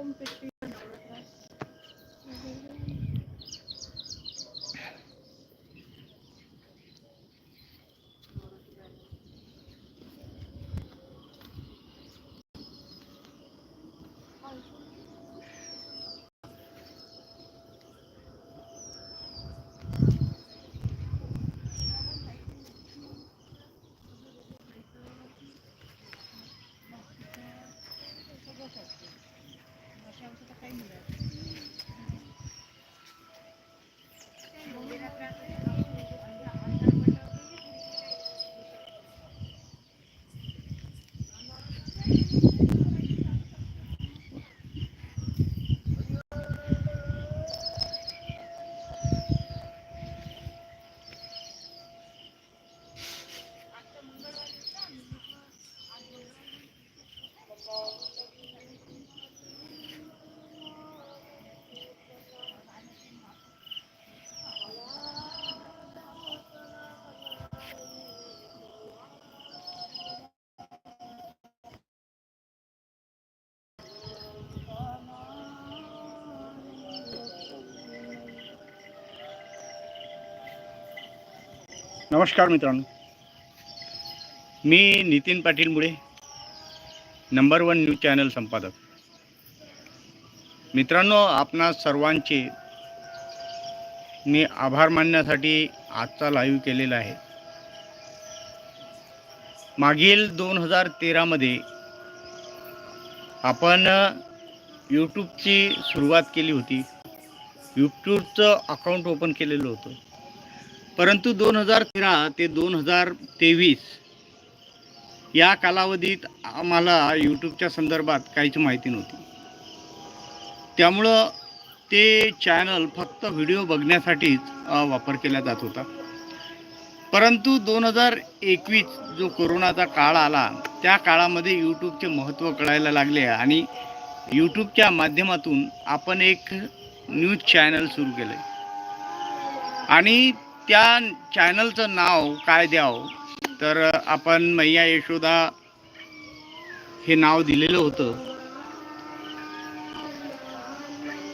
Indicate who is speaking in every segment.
Speaker 1: como pesquisa. Amen. नमस्कार मित्रांनो. मी नितीन पाटील मुळे नंबर वन न्यूज चॅनल संपादक. मित्रांनो आपणा सर्वांचे मी आभार मानण्यासाठी आजचा लाईव्ह केलेला आहे. मागील दोन हजार तेरामध्ये आपण यूट्यूबची सुरुवात केली होती. यूट्यूबचं अकाउंट ओपन केलेलं होतं. परंतु दोन हजार तेरा ते दोन हजार तेवीस या कालावधीत आम्हाला यूट्यूबच्या संदर्भात काहीच माहिती नव्हती. त्यामुळं ते चॅनल फक्त व्हिडिओ बघण्यासाठीच वापर केला जात होता. परंतु दोन हजार एकवीस जो कोरोनाचा काळ आला त्या काळामध्ये यूट्यूबचे महत्त्व कळायला लागले आणि यूट्यूबच्या माध्यमातून आपण एक न्यूज चॅनल सुरू केलं. आणि त्या चॅनलचं नाव काय द्यावं? तर आपण मैया यशोदा हे नाव दिलेलं होतं.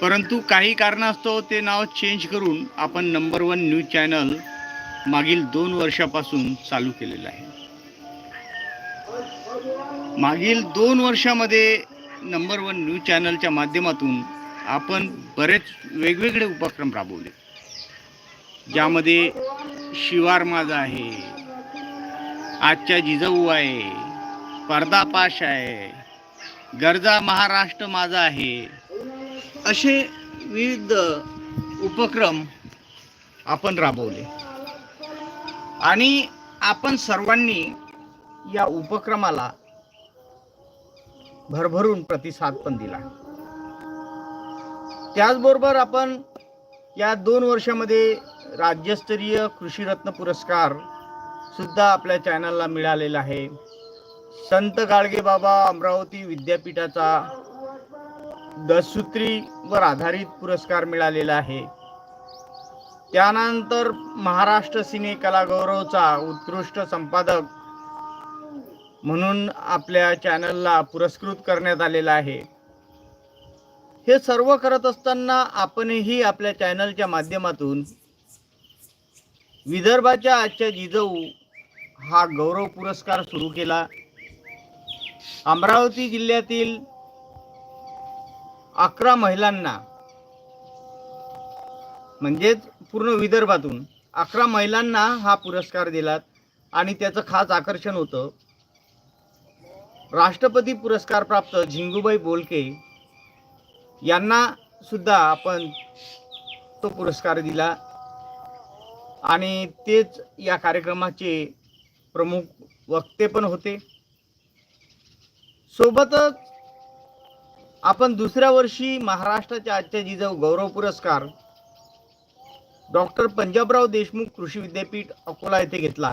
Speaker 1: परंतु काही कारणास्तव ते नाव चेंज करून आपण नंबर वन न्यूज चॅनल मागील दोन वर्षापासून चालू केलेलं आहे. मागील दोन वर्षामध्ये नंबर वन न्यूज चॅनलच्या माध्यमातून आपण बरेच वेगवेगळे उपक्रम राबवले. ज्यामध्ये शिवार माझा आहे. आजच्या जिजाऊ आहे. पर्दापाश आहे. गरजा महाराष्ट्र माझा आहे. असे विविध उपक्रम आपण राबवले. आणि आपण सर्वांनी या उपक्रमाला भरभरून प्रतिसाद पण दिला. त्याचबरोबर आपण या दोन वर्षामध्ये राज्यस्तरीय कृषीरत्न पुरस्कार सुद्धा आपल्या चॅनलला मिळालेला आहे. संत गाडगे बाबा अमरावती विद्यापीठाचा दसूत्रीवर आधारित पुरस्कार मिळालेला आहे. त्यानंतर महाराष्ट्र सिने कलागौरवचा उत्कृष्ट संपादक म्हणून आपल्या चॅनलला पुरस्कृत करण्यात आलेला आहे. हे सर्व करत असताना आपणही आपल्या चॅनलच्या माध्यमातून विदर्भाच्या आजच्या जिजाऊ हा गौरव पुरस्कार सुरू केला. अमरावती जिल्ह्यातील अकरा महिलांना म्हणजेच पूर्ण विदर्भातून अकरा महिलांना हा पुरस्कार दिलात आणि त्याचं खास आकर्षण होतं. राष्ट्रपती पुरस्कार प्राप्त झिंगूबाई बोलके यांना सुद्धा आपण तो पुरस्कार दिला. आणि तेच या कार्यक्रमाचे प्रमुख वक्ते पण होते. सोबतच आपण दुसऱ्या वर्षी महाराष्ट्राच्या आजच्या जिजाऊ गौरव पुरस्कार डॉक्टर पंजाबराव देशमुख कृषी विद्यापीठ अकोला येथे घेतला.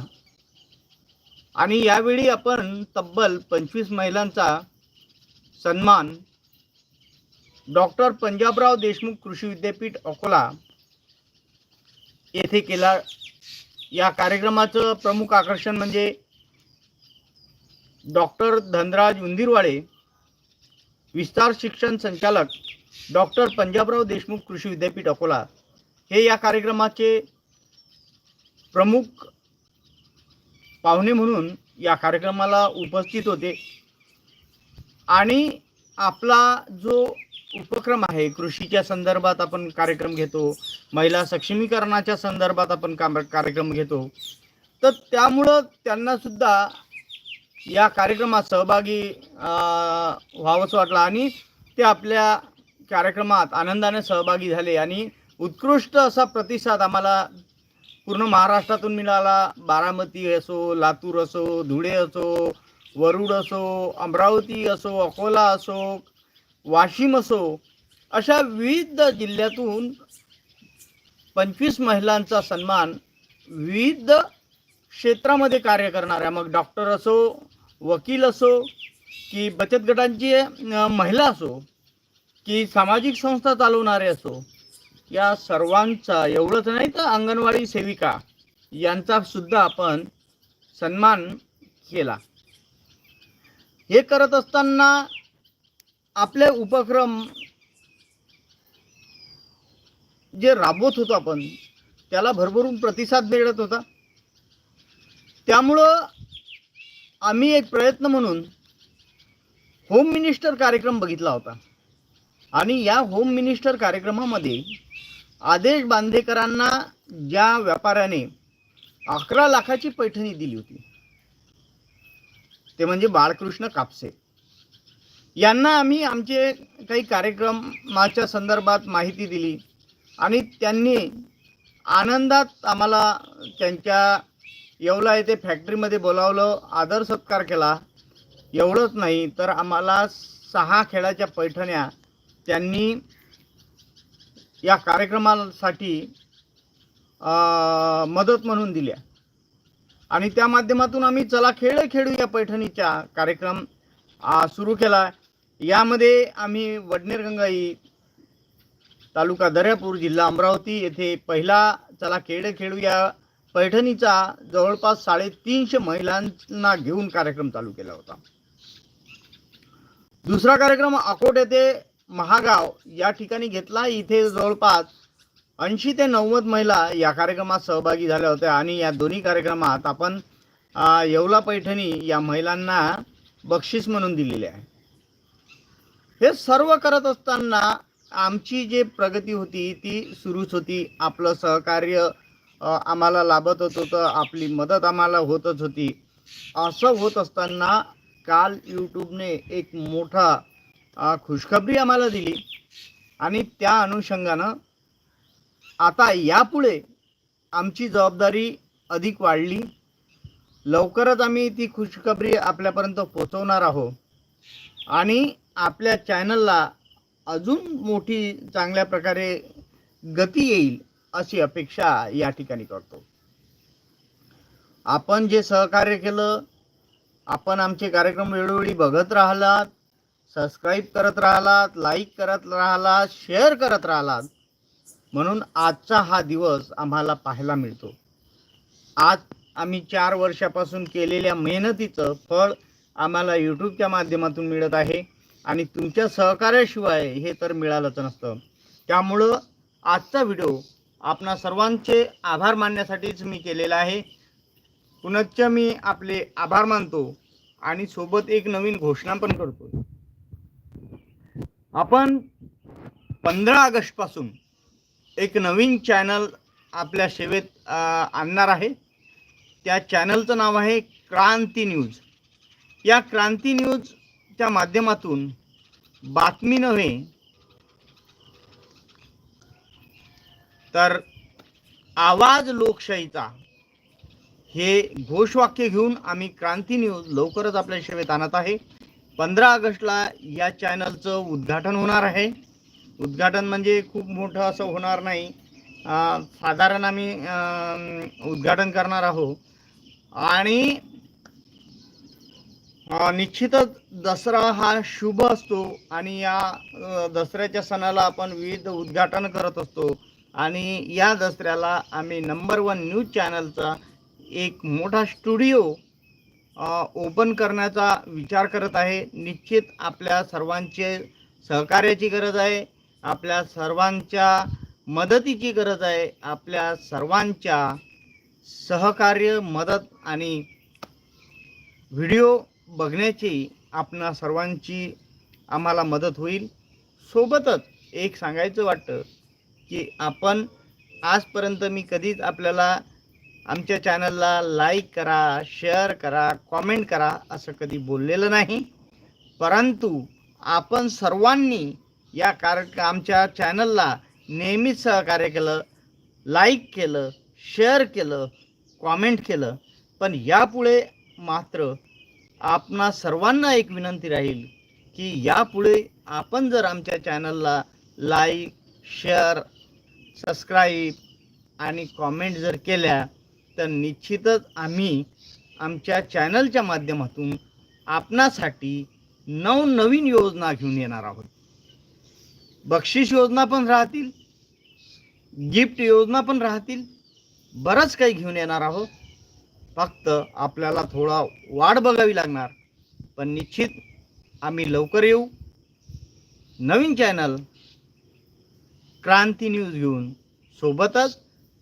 Speaker 1: आणि यावेळी आपण तब्बल पंचवीस महिलांचा सन्मान डॉक्टर पंजाबराव देशमुख कृषी विद्यापीठ अकोला येथे केला. या कार्यक्रमाचं प्रमुख आकर्षण म्हणजे डॉक्टर धनराज उंदिरवाळे विस्तार शिक्षण संचालक डॉक्टर पंजाबराव देशमुख कृषी विद्यापीठ अकोला. हे या कार्यक्रमाचे प्रमुख पाहुणे म्हणून या कार्यक्रमाला उपस्थित होते. आणि आपला जो उपक्रम आहे. कृषीच्या संदर्भात आपण कार्यक्रम घेतो. महिला सक्षमीकरणाच्या संदर्भात आपण काम कार्यक्रम घेतो. तर त्यामुळं त्यांना सुद्धा या कार्यक्रमात सहभागी व्हावंसं वाटलं. आणि ते आपल्या कार्यक्रमात आनंदाने सहभागी झाले. आणि उत्कृष्ट असा प्रतिसाद आम्हाला पूर्ण महाराष्ट्रातून मिळाला. बारामती असो लातूर असो धुळे असो वरुड असो अमरावती असो अकोला असो वाशिम असो अशा विविध जिल्ह्यातून पंचवीस महिलांचा सन्मान विविध क्षेत्रामध्ये कार्य करणाऱ्या मग डॉक्टर असो वकील असो की बचत गटांची महिला असो की सामाजिक संस्था चालवणारे असो या सर्वांचा एवढंच नाही तर अंगणवाडी सेविका यांचा सुद्धा आपण सन्मान केला. हे करत असताना आपले उपक्रम जे राबवत होतो आपण त्याला भरभरून प्रतिसाद मिळत होता. त्यामुळं आम्ही एक प्रयत्न म्हणून होम मिनिस्टर कार्यक्रम बघितला होता. आणि या होम मिनिस्टर कार्यक्रमामध्ये आदेश बांदेकरांना ज्या व्यापाऱ्याने अकरा लाखाची पैठणी दिली होती ते म्हणजे बाळकृष्ण कापसे. यांना आम्ही आमचे काही कार्यक्रमाच्या संदर्भात माहिती दिली आणि त्यांनी आनंदात आम्हाला त्यांच्या येवला येथे फॅक्टरीमध्ये बोलावलं आदर सत्कार केला. एवढंच नाही तर आम्हाला सहा खेळाच्या पैठण्या त्यांनी या कार्यक्रमासाठी मदत म्हणून दिल्या. आणि त्या माध्यमातून आम्ही चला खेळ खेळू या पैठणीचा कार्यक्रम सुरू केला. यामध्ये आम्ही वडनेर गंगाई तालुका दर्यापूर जिल्हा अमरावती येथे पहिला चला खेळ खेळू या पैठणीचा जवळपास साडेतीनशे महिलांना घेऊन कार्यक्रम चालू केला होता. दुसरा कार्यक्रम अकोट येथे महागाव या ठिकाणी घेतला. इथे जवळपास ऐंशी ते नव्वद महिला या कार्यक्रमात सहभागी झाल्या होत्या आणि या दोन्ही कार्यक्रमात आपण येवला पैठणी या महिलांना बक्षीस म्हणून दिलेले आहे. हे सर्व करत असताना आमची जे प्रगती होती ती सुरूच होती. आपलं सहकार्य आम्हाला लाभत होत होतं. आपली मदत आम्हाला होतच होती. असं होत असताना काल यूट्यूबने एक मोठा खुशखबरी आम्हाला दिली. आणि त्या अनुषंगानं आता यापुढे आमची जबाबदारी अधिक वाढली. लवकरच आम्ही ती खुशखबरी आपल्यापर्यंत पोचवणार आहोत. आणि आपल्या चॅनलला अजून मोठी चांगल्या प्रकारे गती येईल अशी अपेक्षा या ठिकाणी करतो. आपण जे सहकार्य केलं आपण आमचे कार्यक्रम वेळोवेळी बघत राहिलात सबस्क्राईब करत राहिलात लाईक करत राहिलात शेअर करत राहिलात म्हणून आजचा हा दिवस आम्हाला पाहायला मिळतो. आज आम्ही चार वर्षापासून केलेल्या मेहनतीचं फळ आम्हाला यूट्यूबच्या माध्यमातून मिळत आहे. आणि तुमच्या सहकार्याशिवाय हे तर मिळालंच नसतं. त्यामुळं आजचा व्हिडिओ आपणा सर्वांचे आभार मानण्यासाठीच मी केलेला आहे. पुनश्च मी आपले आभार मानतो आणि सोबत एक नवीन घोषणा पण करतो. आपण पंधरा ऑगस्टपासून एक नवीन चॅनल आपल्या सेवेत आणणार आहे. त्या चॅनलचं नाव आहे क्रांती न्यूज. या क्रांती न्यूज न्यूजच्या माध्यमातून बातमी नव्हे तर आवाज लोकशाहीचा हे घोषवाक्य घेऊन आम्ही क्रांती न्यूज लवकरच आपल्या सेवेत आणत आहे. पंधरा ऑगस्टला या चॅनलचं उद्घाटन होणार आहे. उद्घाटन म्हणजे खूप मोठं असं होणार नाही. साधारण आम्ही उद्घाटन करणार आहोत. आणि निश्चितच दसरा हा शुभ असतो आणि या दसऱ्याच्या सणाला आपण विविध उद्घाटन करत असतो. आणि या दसऱ्याला आम्ही नंबर वन न्यूज चॅनलचा एक मोठा स्टुडिओ ओपन करण्याचा विचार करत आहे. निश्चित आपल्या सर्वांचे सहकार्याची गरज आहे. आपल्या सर्वांच्या मदतीची गरज आहे. आपल्या सर्वांच्या सहकार्य मदत आणि व्हिडिओ बघण्याची आपणा सर्वांची आम्हाला मदत होईल. सोबतच एक सांगायचं वाटतं की आपण आजपर्यंत मी कधीच आपल्याला आमच्या चॅनलला लाईक करा शेअर करा कॉमेंट करा असं कधी बोललेलं नाही. परंतु आपण सर्वांनी या कार आमच्या चॅनलला नेहमीच सहकार्य केलं लाईक केलं शेअर केलं कॉमेंट केलं. पण यापुढे मात्र आपणा सर्वांना एक विनंती राहील की यापुढे आपण जर आमच्या चॅनलला लाईक शेअर सबस्क्राईब आणि कॉमेंट जर केल्या तर निश्चितच आम्ही आमच्या चॅनलच्या माध्यमातून आपणासाठी नवनवीन योजना घेऊन येणार आहोत. बक्षीस योजना पण राहतील गिफ्ट योजना पण राहतील बरंच काही घेऊन येणार आहोत. फक्त आपल्याला थोडा वाट बघावी लागणार. पण निश्चित आम्ही लवकर येऊ. नवीन चॅनल क्रांती न्यूज घेऊन सोबतच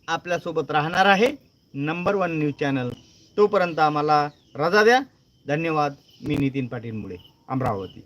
Speaker 1: आपल्यासोबत राहणार आहे नंबर वन न्यूज चॅनल तोपर्यंत आम्हाला रजा द्या. धन्यवाद. मी नितीन पाटील मुळे अमरावती.